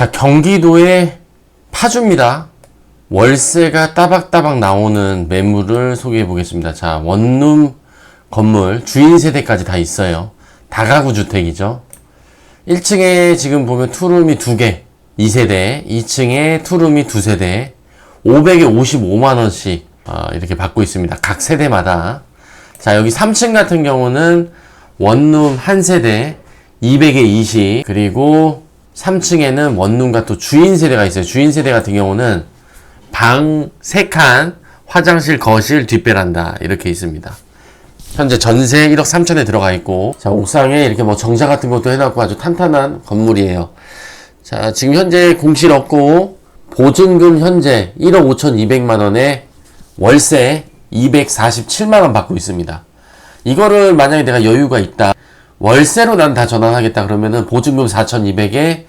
자, 경기도의 파주입니다. 월세가 따박따박 나오는 매물을 소개해 보겠습니다. 자, 원룸 건물, 주인 세대까지 다 있어요. 다가구 주택이죠. 1층에 지금 보면 투룸이 2개, 2세대, 2층에 투룸이 2세대, 500에 55만원씩 어, 이렇게 받고 있습니다. 각 세대마다. 자, 여기 3층 같은 경우는 원룸 한 세대, 200에 20, 그리고 3층에는 원룸과 또 주인 세대가 있어요. 주인 세대 같은 경우는 방 3칸, 화장실, 거실, 뒷베란다 이렇게 있습니다. 현재 전세 1억 3천에 들어가 있고 자 옥상에 이렇게 뭐 정자 같은 것도 해놨고 아주 탄탄한 건물이에요. 자 지금 현재 공실 없고 보증금 현재 1억 5천 2백만 원에 월세 247만 원 받고 있습니다. 이거를 만약에 내가 여유가 있다 월세로 난 다 전환하겠다 그러면은 보증금 4,200에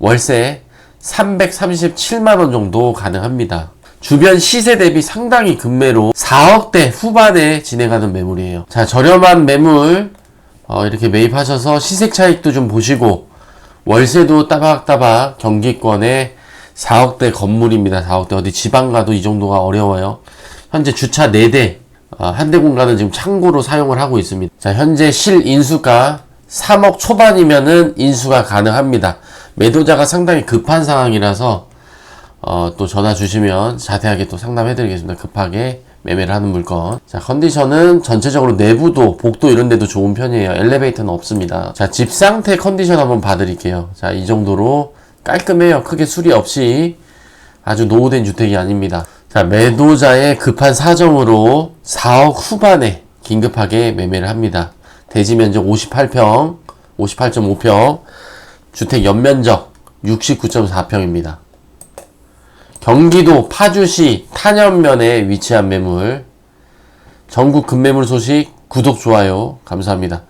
월세 337만 원 정도 가능합니다. 주변 시세 대비 상당히 급매로 4억대 후반에 진행하는 매물이에요. 자, 저렴한 매물 어, 이렇게 매입하셔서 시세 차익도 좀 보시고 월세도 따박따박 경기권에 4억대 건물입니다. 4억대 어디 지방 가도 이 정도가 어려워요. 현재 주차 4대 어, 한대 공간은 지금 창고로 사용을 하고 있습니다. 자, 현재 실 인수가 3억 초반이면은 인수가 가능합니다. 매도자가 상당히 급한 상황이라서 어, 또 전화 주시면 자세하게 또 상담해 드리겠습니다. 급하게 매매를 하는 물건. 자, 컨디션은 전체적으로 내부도, 복도 이런 데도 좋은 편이에요. 엘리베이터는 없습니다. 자, 집 상태 컨디션 한번 봐드릴게요. 자, 이 정도로 깔끔해요. 크게 수리 없이 아주 노후된 주택이 아닙니다. 자, 매도자의 급한 사정으로 4억 후반에 긴급하게 매매를 합니다. 대지 면적 58평, 58.5평, 주택 연면적 69.4평입니다. 경기도 파주시 탄현면에 위치한 매물. 전국 급매물 소식 구독, 좋아요 감사합니다.